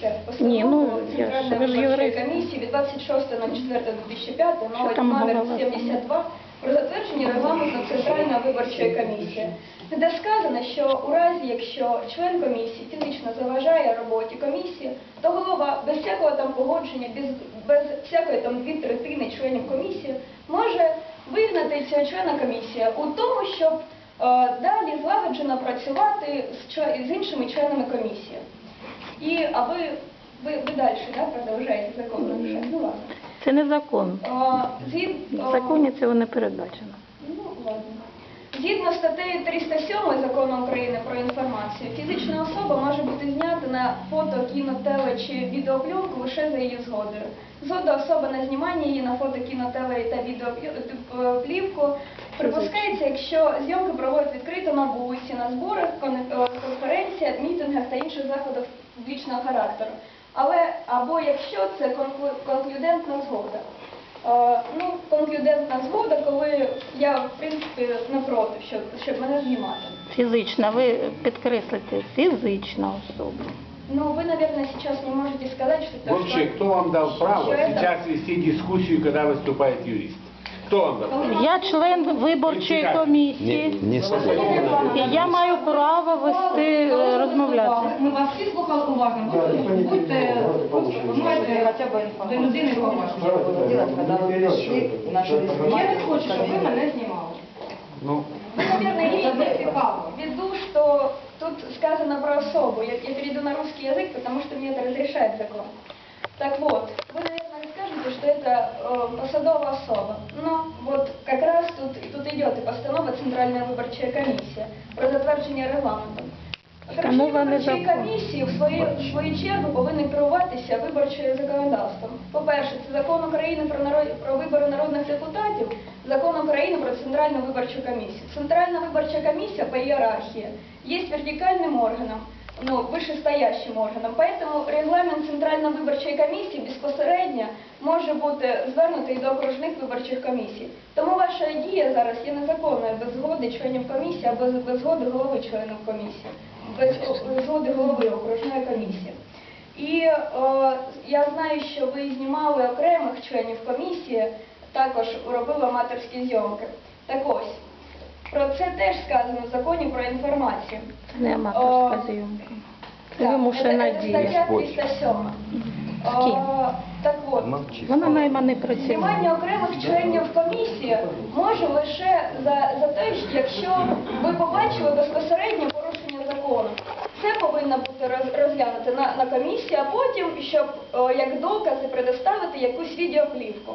комісія, Ні, ну, я ж- Центральної ви ж виборчої юрист. комісії від 26.04.2005, Що номер там номер голова? 72, про затвердження регламенту Центральної виборчої комісії, де сказано, що у разі, якщо член комісії фізично заважає роботі комісії, то голова без всякого там погодження, без, без всякої там дві третини членів комісії може вигнати цього члена комісії у тому, щоб е, далі злагоджено працювати з, чле- з іншими членами комісії. І а ви, ви, ви далі да, продовжуєте закон нарушати? Ну ладно. Це не закон. А, згід, В законі цього не передбачено. Ну, ладно. Згідно статтею 307 Закону України про інформацію, фізична особа може бути знята на фото, кіно, теле чи відеоплівку лише за її згодою. Згода особи на знімання її на фото, кіно, теле та відеоплівку припускається, якщо зйомки проводять відкрито на вулиці, на зборах, е, конференціях, мітингах та інших заходах публічного характеру. Але або якщо це конклю- конклюдентна згода. Е, Ну, конклюдентна згода, коли я, в принципі, не проти, щоб, щоб мене знімати. Фізична, ви підкреслите, фізична особа. Ну, вы, наверное, сейчас не можете сказать, что это Вообще, что- кто вам дал право что это- сейчас вести дискуссию, когда выступает юрист? Кто вам дал право? Я член виборчої комісії, Не, не слово. і я маю право вести, е, розмовляти. Ми вас всі слухали уважно. Будьте, будьте, можете хоча б до людини поважно. Я не хочу, щоб ви мене знімали. Ну, Вы, наверное, имеете в виду, что тут сказано про особу. Я, я перейду на русский язык, потому что мне это разрешает закон. Так вот, вы, наверное, скажете, что это э, посадовая особа. Но вот как раз тут, и тут идет и постанова Центральная выборчая комиссия про затвердження регламенту. Постанова не Виборчі закон. комісії в свою, в свою чергу повинні керуватися виборчим законодавством. По-перше, це закон України про, народ, про вибори народних депутатів, закон України про Центральну виборчу комісію. Центральна виборча комісія по ієрархії є вертикальним органом, ну, вищестоящим органом. Поэтому регламент Центральної виборчої комісії безпосередньо може бути звернутий до окружних виборчих комісій. Тому ваша дія зараз є незаконною без згоди членів комісії або без згоди голови членів комісії без згоди голови окружної комісії. І е, я знаю, що ви знімали окремих членів комісії, також робили аматорські зйомки. Так ось, про це теж сказано в законі про інформацію. Це не аматорська зйомка. Вимушена дія. стаття 307. З ким? Так от. Вона найманий Знімання працівник. окремих членів комісії може лише за, за те, якщо ви побачили безпосереднє порушення закону. Це повинно бути роз- розглянуто на, на комісії, а потім, щоб о, як докази предоставити якусь відеоплівку.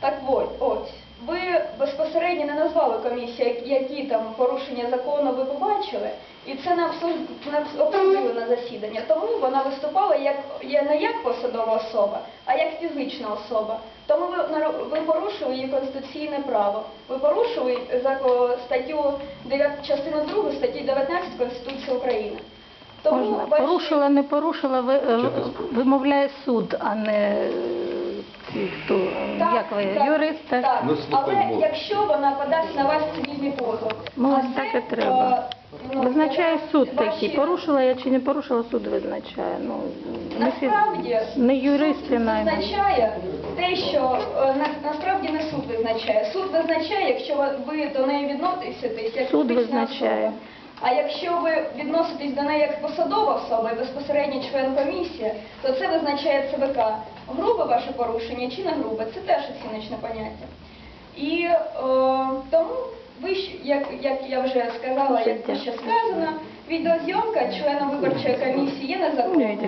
Так от, ось, ви безпосередньо не назвали комісію, які там порушення закону ви побачили, і це не обсуд- не обс- обсудили на засідання. Тому вона виступала як я не як посадова особа, а як фізична особа. Тому ви ви порушили її конституційне право. Ви порушили зако- статтю 9, частину 2 статті 19 Конституції України. Тому Можна. ваші- Порушила, не порушила, ви, е, вимовляє суд, а не хто, Так, як ви, так, юрист? так? Так, Ну, слухай, але Бог. якщо вона подасть на вас цивільний позов, Ну, а ось це, і треба. е, ну, Визначає суд ваші- такий, порушила я чи не порушила, суд визначає. Ну, Насправді не юристи суд визначає те, що е, на, насправді не суд визначає. Суд визначає, якщо ви до неї відноситесь як Суд фізична визначає. особа. А якщо ви відноситесь до неї як посадова особа і безпосередньо член комісії, то це визначає ЦВК. Грубе ваше порушення чи не грубе, це теж оціночне поняття. І е, тому ви як, як я вже сказала, як ще сказано, відеозйомка члена виборчої комісії є незаконною.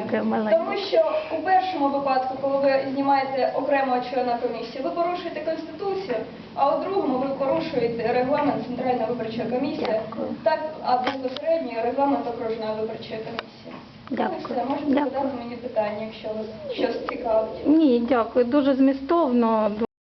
Тому що у першому випадку, коли ви знімаєте окремого члена комісії, ви порушуєте конституцію, а у другому ви порушуєте регламент Центральної виборчої комісії, так а безпосередньо регламент окружної виборчої комісії. Дякую. Можете Дякую. задати мені питання, якщо вас щось цікавить. Ні, дякую. Дуже змістовно.